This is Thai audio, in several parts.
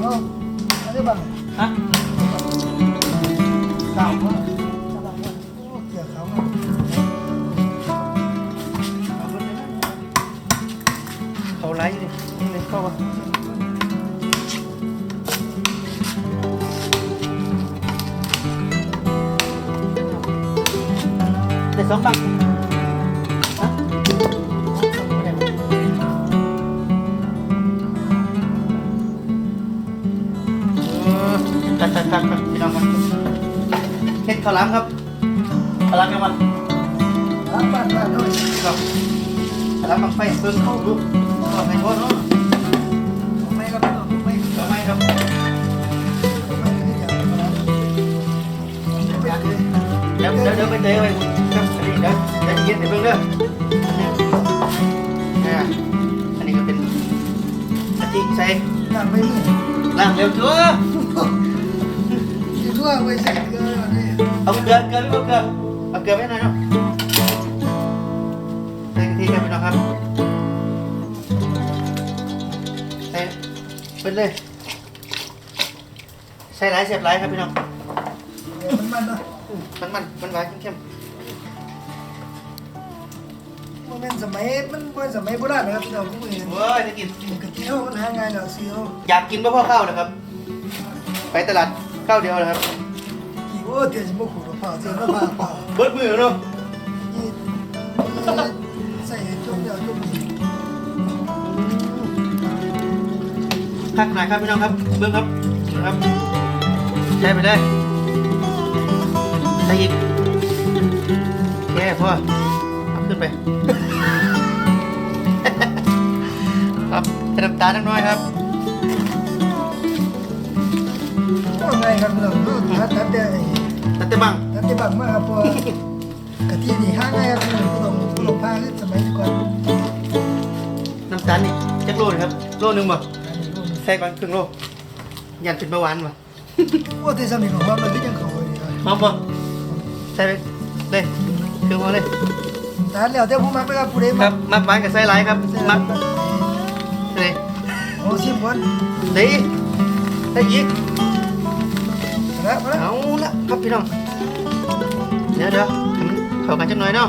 เอาเจ้า ข้าวหล้างครับข้าวหล้างยังวะรับบ้านบ้านด้วยครับข้าวหล้างบังไฟเพิ่งเข้าดูก็ไม่พอเนาะไม่ครับพี่น้องไม่ทำไมครับไม่ได้อยากมาแล้วไม่เคยเดี๋ยวเดี๋ยวเดี๋ยวไปเตะไปครับอันนี้เดี๋ยวเดี๋ยวเย็นเดี๋ยวเพิ่งเด้ออันนี้อ่าอันนี้ก็เป็นกะทิใส่อยากไม่มีล้างเร็วชัวร์คิดว่าไว้ใส่เกลือนี่ เอาเกลือเกลือไม่เอาเกลือเอาเกลือไว้หน่อยเนาะใส่กะทิครับพี่น้องครับใส่เป็นเลยใส่หลายเสียบหลายครับพี่น้องเดี๋ยวมันมันเนาะมันมันมันหวานเข้มมันเป็นสมัยมันเป็นสมัยโบราณนะครับพี่น้องผู้เห็นๆเว้ยจะกินกะทิเขามันหาง่ายเหรอซื้อเอาอยากกินมะพร้าวข้าวนะครับ ไปตลาดข้าวเดียวนะครับกี่ โอ้เดี๋ยวจะมาขูดมะพร้าวเสียมะพร้าวเปล่าเบิดมือเนาะนี่ใส่จุ่มเดียวจุ่มอีกพักหน่อยครับพี่น้องครับเบิ้งครับนครับใช้ไปเลยใส่อีกแค่พ่อเอาขึ้นไป ครับใส่น้ำตาลนิดหน่อยครับโอ้ง่ายครับพี่น้องตัดตัดได้ ตัดเต็มบังตัดได้บังมากครับเพราะกะทินี่หาง่ายครับพี่น้องผู้ต้องผู้ลงผ้าคือสมัยก่อนน้ำตาลนี่จักโลนะครับ โลหนึงบ่อันนี้รุ่นใส่ก่อนครึ่งโลยันเป็นเบาหวานบ่โอ้แต่สมัยของเรามันก็ยังเขาอยู่เลยหอมบ่ใส่ไปเลยครึ่งโลเลยตัดแล้วแต่ผู้มักนะครับผู้ใดคมัรักบมักหวานกับใส่หลายครับใส่มักมักเลยโอ้ชิมก่อนดีได้ยิก แล้วแล้วเอาละครับพี่น้อง เดี๋ยวเดี๋ยวให้มันเข้ากันจังหน่อยเนาะ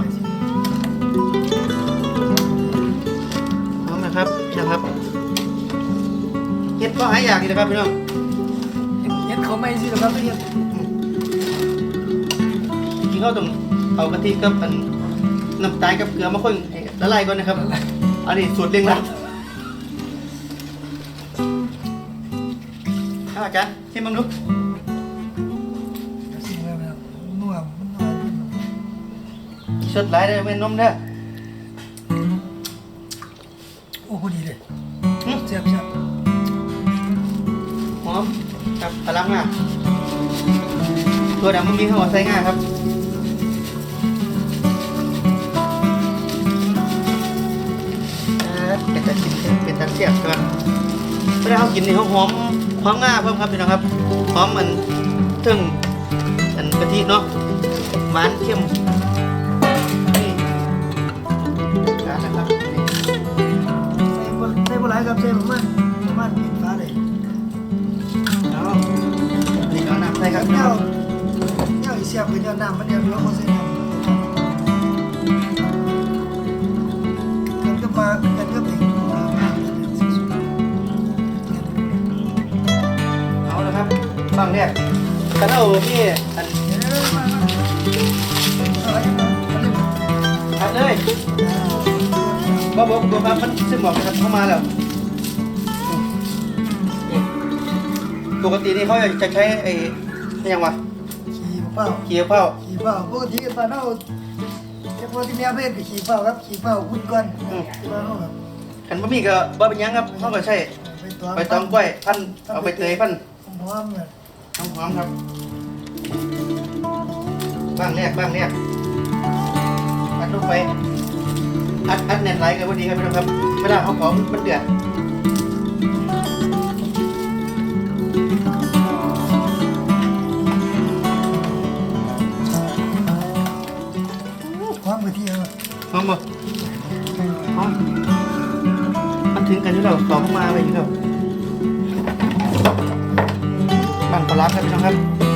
เอาละครับพี่น้องครับเฮ็ดก็หายอยากดีนะครับพี่น้องเห็นเขาไม่สิครับพี่จริงๆเขาต้องเอากะทิกับอันน้ำตาลกับเกลือมาคนให้ละลายก่อนนะครับ อันนี้สูตรเร่งรัดเอาอาจารย์ชิมบ้างดูชิ ดหลายเลยไม่นมเด้อโอ้พอดีเลยหึเสียบเสียบหอมครับพลังงาตัวดำมันมีหัวใส่ง่ายครับเอ่อเป็นตาชิมเป็นตาเสียบใช่ไหมไม่ได้เขากินนี่เขาหอมหอมง่าเพิ่มครับพี่น้องครับหอมมันถึงอันกะทิเนาะหวานเข้ม ครับใส่ประมาณประมาณปิดฟ้าเลยเอานี่ก็น้ำใส่ครับบพี่น้องเน่าเน่าอีเสียบคือเน่าน้ำมันเดียวหรือว่าเขาใส่น้ำกันก็มากันก็เป็นเอาละครับบางเนี่ยกระเล่าพี่อันอัดเลยบ่บอกตัวครับมันซึ่งบอกนะครับเข้ามาแล้ว ปกตินี่เขาจะใช้ไอ้นี่ยังวะขี่เป้าเกี๊ยวเป้าขี่เป้าปกติปลาเน่าจะปกติแม่เพศขี่เป้าครับขี่เป้าวุ่นก้อนปลาเน่าครับขันบะหมี่ก็บ่เป็นหยังครับเขาก็ใช้ใบตองกล้วยพันเอาไปเตยพันหอมเนี่ยน้ำหอมครับบ้างแรกบ้างแรกอัดลงไปอัดอัดแน่นไหลกันพอดีครับพี่น้องครับเวลาเอาของมันเดือด แล้อมบ่หอมมันถึงกันอยู่แล้วสองมาไปอยู่แล้วปั่นปลาร้าครับพี่น้องครับ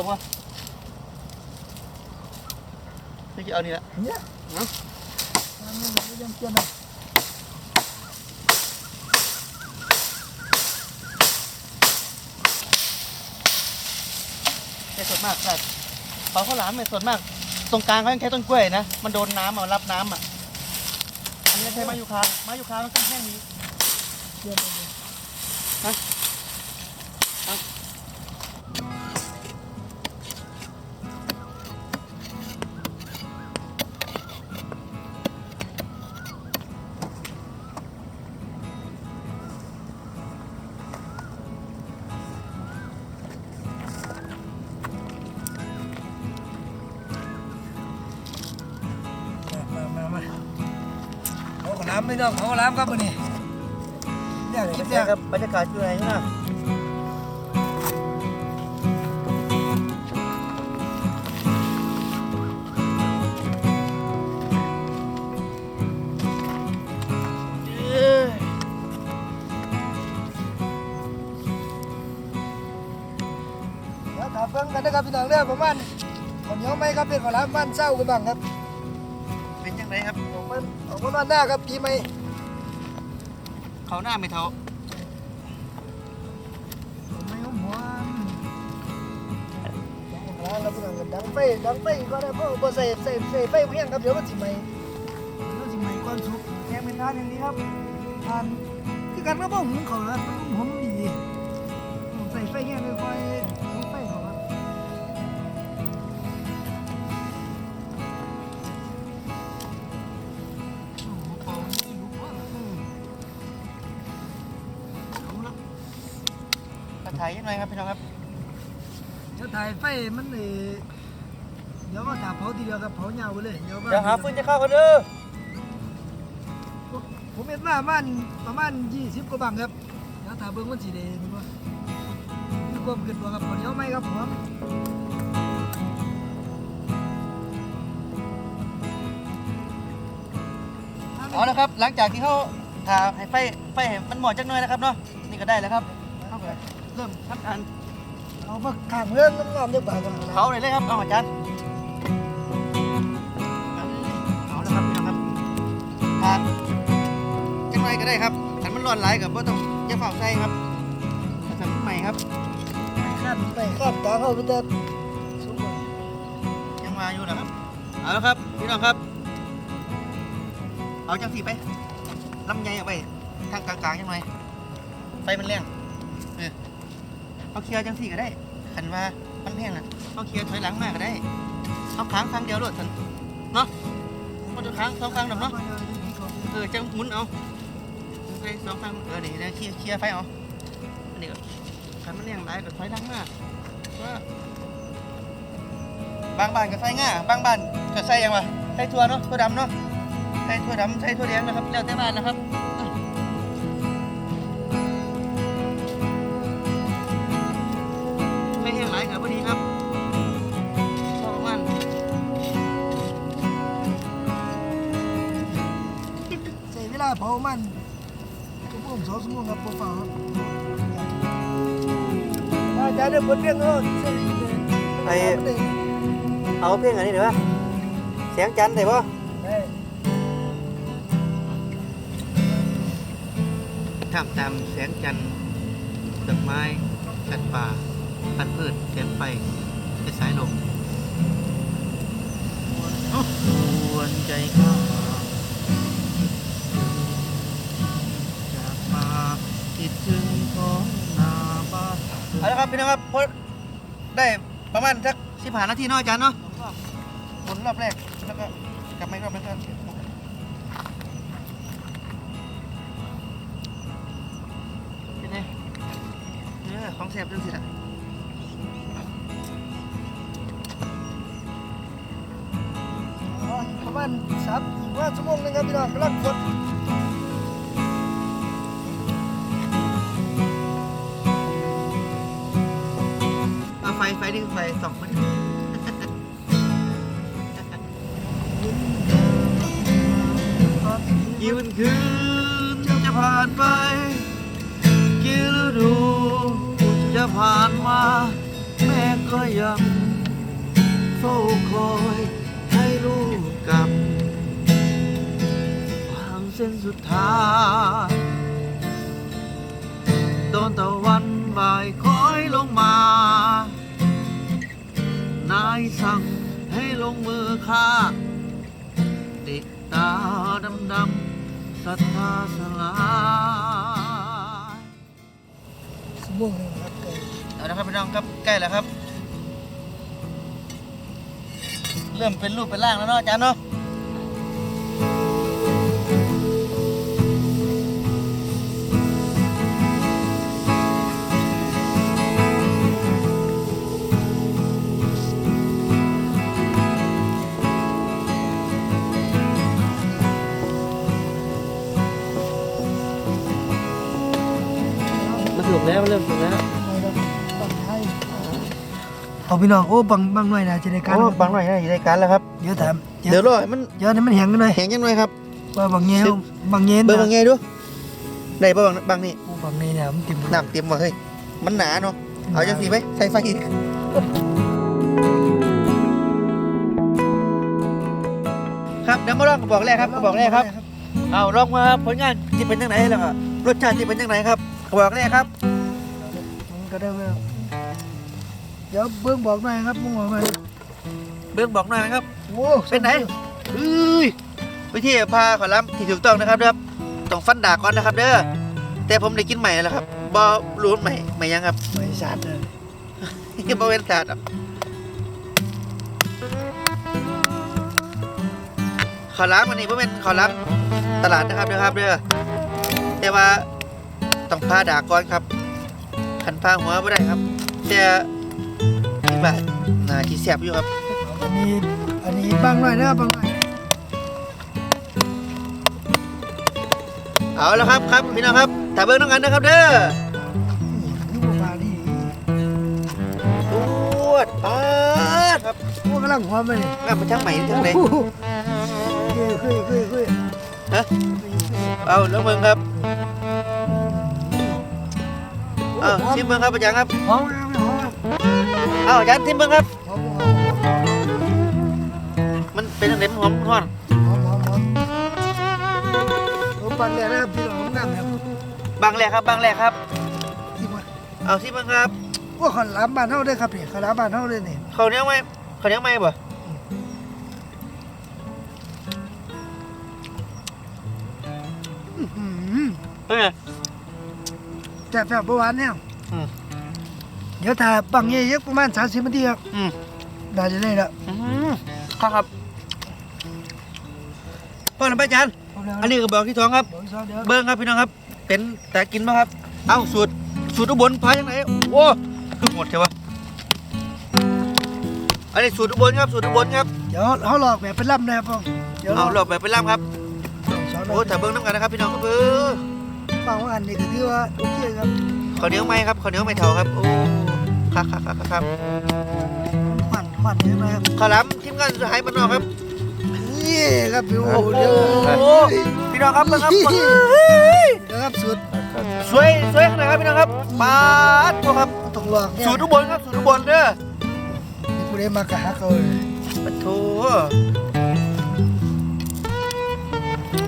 เอาป่ะนี่จะเอานี่แหละเนี่ยเนาะมันไม่ยังเปลี่ยนอะแต่ส่วนมากแต่เผาข้าวหลามเนี่ยส่วนมาก ตรงกลางเขายังใช้ต้นกล้วยนะ มันโดนน้ำอะรับน้ำอะ อันนี้ใช้ไม้ยูคาไม้ยูคามันต้องแห้งนี้เปลี่ยนเลยฮะฮะ เอาขอน้ำไม่น้องเอาน้ำครับวันนี้อยากคิดอยากครับบรรยากาศอยู่ไหนนะเอ้ยแล้วถามเพิ่งกันนะครับพี่น้องเรื่องประมาณคนเหนียวไหมครับเป็นขอน้ำบ้านเศร้ากันบ้างครับ เป็นยังไงครับออกมาออกมาบ้านหน้าครับปีใหม่เขาหน้าไม่เท่าไม่หอมหวานร้านเราพี่น้องกันดังไฟดังไฟก็ได้เพราะว่าใส่ใส่ใส่ไฟเพียงครับเดี๋ยวมันสิไหมเดี๋ยวสิไหมก้อนสุกแกงเป็นทานอย่างนี้ครับทานคือกันก็บ่หุงเขาแล้วมันหอมดีใส่ไฟแห้งค่อย กระถ่ายยังไงครับพี่น้องครับจะถ่ายไฟมันเออเดี๋ยวก็ถ่ายเผาทีเดียวครับเผายาวไปเลยเดี๋ยวว่าเดี๋ยวหาฟืนจะเข้ากันเด้อผมเห็นว่ามันประมาณ20กว่าบังครับเดี๋ยวถ่ายเบิ่งมันสีแดงว่ามีความเกิดตัวกับผลเดี๋ยวไหมครับผมเอาละครับ หลังจากที่เขาถ่าให้ไฟไฟให้มันหมอดจักหน่อยนะครับเนาะนี่ก็ได้แล้วครับ เขาก็เริ่มทำการเอามาข้างเรื่องน้ำงามเดียวบากันเผาเลยเลยครับเอาอาจารย์เอาละครับพี่น้องครับทานจังไรก็ได้ครับขันมันร้อนไหลายกับว่าต้องอย่าเฝ้าใส่ครับทำใหม่ครับขั้นไปขั้นกลางเขาเป็นแต่สุกว่ายังมาอยู่นะครับเอาละครับพี่น้องครับ เอาจังสีไปลำไยเอาไปทางกลางๆยังไงไฟมันแรงเออ เอาเคลียร์จังสีก็ได้ขันว่ามันแพงนะเอาเคลียร์ถอยหลังมากก็ได้เอาค้างครั้งเดียวรถสันเนาะมันจะค้างสองครั้งหรอกเนาะเออจังหมุนเอาไปสองครั้งเออนี่นะเคลียร์เคลียร์ไฟเอาอันนี้ก็ขันมันแรงหลายก็ถอยหลังมากว่าบางบ้านก็ใส่ง่าบางบ้านก็ใส่ยังวะใส่ถั่วเนาะถั่วดำเนาะใส่ถั่วดำใส่ถั่วแดงนะครับแล้วแต่บ้านนะครับ ส่เวลาเผามันชั่วโมงสองชั่วโมงครับเปล่าๆครับอาจารย์เดี๋ยวบนเรื่องเขาเส้นไอ้มันเลยเอาเพลงอันนี้เดี๋ยววะเสียงจันทร์ได้ปะได้ทำตามแสงจันทร์ดอกไม้สัตว์ป่าพันธุ์พืชเสียงไฟเป็นสายลมชวนใจข้า คิดถึงท้องนาบ้านเอาละครับพี่น้องครับพอได้ประมาณสักสิบห้านาทีเนาะอาจารย์เนาะหมุนรอบแรกแล้วก็กลับมาอีกรอบนึงก็เป็นไงเออของแซ่บจังสิล่ะอ๋อประมาณสามว่าชั่วโมงนึงครับพี่น้องกำลังกด ไฟไฟนี่คือไฟสองมันกี่วันคืนจะผ่านไปกี่ฤดูจะผ่านมา แม่ก็ยังเฝ้าคอยให้ลูกกลับวางเส้นสุดท้ายตอนตะวันบ่ายคอยลงมา สั่งให้ลงมือฆ่าติดตาดำดำๆศรัทธาสลายชั่วโมงหนึงครับเกินเอาละครับพี่น้องครับใกล้แล้วครับ เริ่มเป็นรูปเป็นร่างแล้วเนาะอาจารย์เนาะ สุกแล้วมันเริ่มสุกแล้วบังให้เอาพี่น้องโอ้บังบังหน่อยนะจะได้การโอ้บางหน่อยนะอยู่ในการแล้วครับเดี๋ยวถามเดี๋ยวรอให้มันเดี๋ยวนี่มันแห้งกันหน่อยแข็งยังหน่อยครับว่าบางเงี้ยบางเงี้ยเบอร์บางไงดูได้ป่ะบางบางนี่โอ้บางนี้เนี่ยมันติ่มน้ำเตรียมมาเฮ้ยมันหนาเนาะเอาจังสีไหมใส่ไฟอีกครับเดี๋ยวมาลองกระบอกแรกครับกระบอกแรกครับเอาลองมาผลงานที่เป็นยังไงแล้วก็รสชาติที่เป็นยังไงครับ กระบอกแรกครับมันก็ได้เว้ยเดี๋ยวเบิ้งบอกหน่อยครับมึงบอกหน่อยเบื้องบอกหน่อยนะครับ โอ้เป็นไหนเอ้ยวิธีพาขอล้ำที่ถูกต้องนะครับเด้อต้องฟันดากก่อนนะครับ เด้อแต่ผมได้กินใหม่แล้วครับบอรู้ใหม่ใหม่ยังครับไม่สาดเลยที่บริเวณศาสตร์ขอรับอันนี้บ่เป็นขอรับตลาดนะครับเด้อครับเด้อแต่ว่า ต้องพาดากก่อนครับขันพาหัวไม่ได้ครับ แต่ที่บ้านน่าที่แสบอยู่ครับ อันนี้อันนี้บางหน่อยนะบางหน่อยเอาแล้วครับครับพี่น้องครับถ่ายเบิ้งน้องกันนะครับเด้อนี่บ่มาดิตวดปาดครับโอ้กำลังหอมเลยงามมาทั้งใหม่ทั้งไหนคุยคุยคุยคุยฮะเอาแล้วเบิ้งครับ เอาชิมเบิ้งครับอาจารย์ครับหอมหอมหอมเอาอาจารย์ชิมเบิ้งครับ หอมหอมมันเป็นอันไหนมันหอมหอมหอมหอมหอมโอ้ปันเลยนะครับพี่น้องน้ำครับบางแรกครับบางแรกครับ ที่ว่าเอาชิมเบิ้งครับว่าขอล้ำบ้านเฮาเด้อครับนี่ขอล้ำบ้านเฮาเด้อนี่ข้าวเหนียวไหมข้าวเหนียวไหมบ่อื้อหือเฮ้ย แซ่บแซ่บบ่หวานแนวอืม เดี๋ยวถ้าบังเยอะๆประมาณ30นาทีครับอืมได้จะได้แล้วอืมครับครับพ่อหลวงพ่ออาจารย์อันนี้ก็บอกที่ท้องครับ เดี๋ยวซอเดี๋ยวเบิ้งครับพี่น้องครับ เป็นแต่กินมาครับ เอ้าสูตรสูตรอุบลพายังไงโอ้คือหมดใช่ปะอันนี้สูตรอุบลครับสูตรอุบลครับเดี๋ยวเฮาหลอกแบบเป็นล่ำนะครับพ่อเดี๋ยวเอาหลอกแบบไปล่ำครับสอนโอ้ถ้าเบิ้งน้ำกันนะครับพี่น้องครับเออ ฟังว่าอันนี้ก็ถือว่าโอเคครับข้าวเหนียวไหมครับข้าวเหนียวไม่เท่าครับโอ้ครับครับครับครับหวันหวันเยอะไหมครับข้าวหล้ำทีมงานสุดท้ายบ้านนอกครับนี่ครับพี่โอ้โอ้เดี๋ยวโหพี่น้องครับเบิ้งครับเดี๋ยวครับสุดสวยสวยขนาดครับพี่น้องครับปาดตัวครับต้องหลอกเนี่ยสูตรอุบลครับสูตรอุบลเด้อนี่ผู้ใดมากระหักเอาเลยปะโถ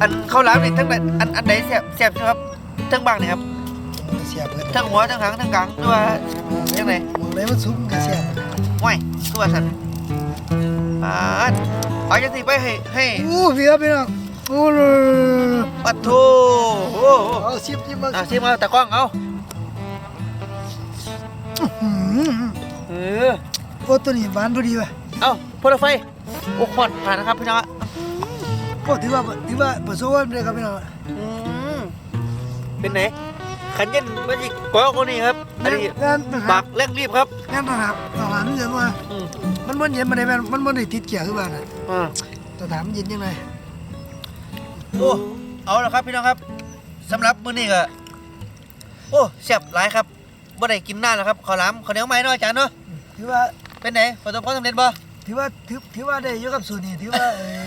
อันข้าวหลามนี่ทั้งไหนอันอันไหนแซ่บแซ่บใช่ไหมครับ ทั้งบางนี่ครับเสียบเพิ่นทั้งหัวทั้งหางทั้งกลางตัวยังไงมองได้มันสุกก็เสียบห้วยตัวสันปาดเอาจังสิไปให้ให้อู้พี่ครับพี่น้องโอ้โหปะโถโอ้โหเอาชิมชิมมาเอาซิมาตะกล้องเอาอืมเออโอ้ตัวนี้หวานพอดีว่ะเอาพลไฟโอ้ควันผ่านนะครับพี่น้องโอ้ถือว่าถือว่าประสบความสำเร็จครับพี่น้องอืม เป็นไหนขันเย็นมาจิกว่าคนนี้ครับอันนี้งานทหาปารกเร่งรีบครับงานทหารทหารนี่เงินว่า อืมมันมันเย็นมาได้แม่นมันมันได้ติดเกี่ยวคือบ้านน่ะอ่า แต่ถามมันเย็นยังไงโอ้ เอาละครับพี่น้องครับสำหรับมื้อนี้ก็โอ้แซ่บหลายครับบ่ได้กินนานแล้วครับข้าวหลามข้าวเหนียวไหม้เนาะอาจารย์เนาะถือว่าเป็นไหนประสบความสำเร็จบ่ถือว่าถือถือว่าได้เยอะกับสูตรนี่ถือว่าเอ่อ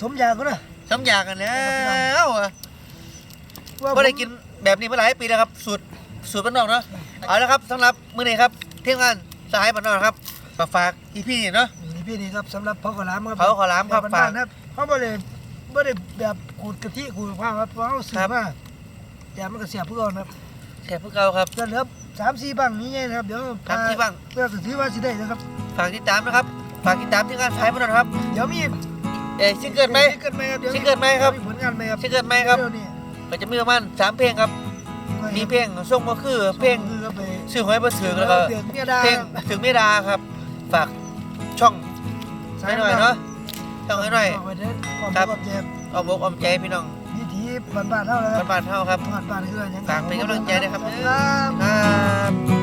สมยาก็นะสำอยากกันแล้วอะ ว่าบ่ได้กินแบบนี้มาหลายปีแล้วครับ สูตรสูตรบ้านนอกเนาะเอาละครับสำหรับมื้อนี้ครับทีมงานสหายบ้านนอกครับมาฝากอีพี่นี่เนาะ นี่พี่นี่ครับสำหรับเผาข้าวหลามครับเผาข้าวหลามครับแบ้ฝากนๆครับเขาบ่ได้บ่ได้แบบขูดกะทิขูดข้าวครับเพราะเขาซื้อมาแต่มันก็เสียบเพื่อนครับแซ่บพวกเราครับจะเหลือสามสี่บังนี้ไงนะครับเดี๋ยวตามที่บ้างเพื่อถือว่าสิได้นะครับฝากติดตามนะครับ ฝากติดตามที่งานสายบ้านนอกครับ เดี๋ยวมีเอ้ยซิงเกิลไหม ซิงเกิลไหมครับเดี๋ยวซิงเกิลไหมครับผลงานไหมครับซิงเกิลไหมครับเดี๋ยวนี้ ก็จะมีประมาณสามเพลงครับ มีเพลงส่งมาคือเพลงคือก็ไปชื่อหวยประเสือแล้วก็เดือดเมียดาเพลงถึงไม่ดาครับ ฝากช่องให้หน่อยเนาะช่องให้หน่อยฝากไว้เด้อความครับความเจ็บเอาบอกเอาใจพี่น้องวิถีบ้านๆเท่าแล้วครับบ้านๆเท่าครับบ้านๆคืออะไรอย่างฝากเป็นกำลังใจด้วยครับครับครับ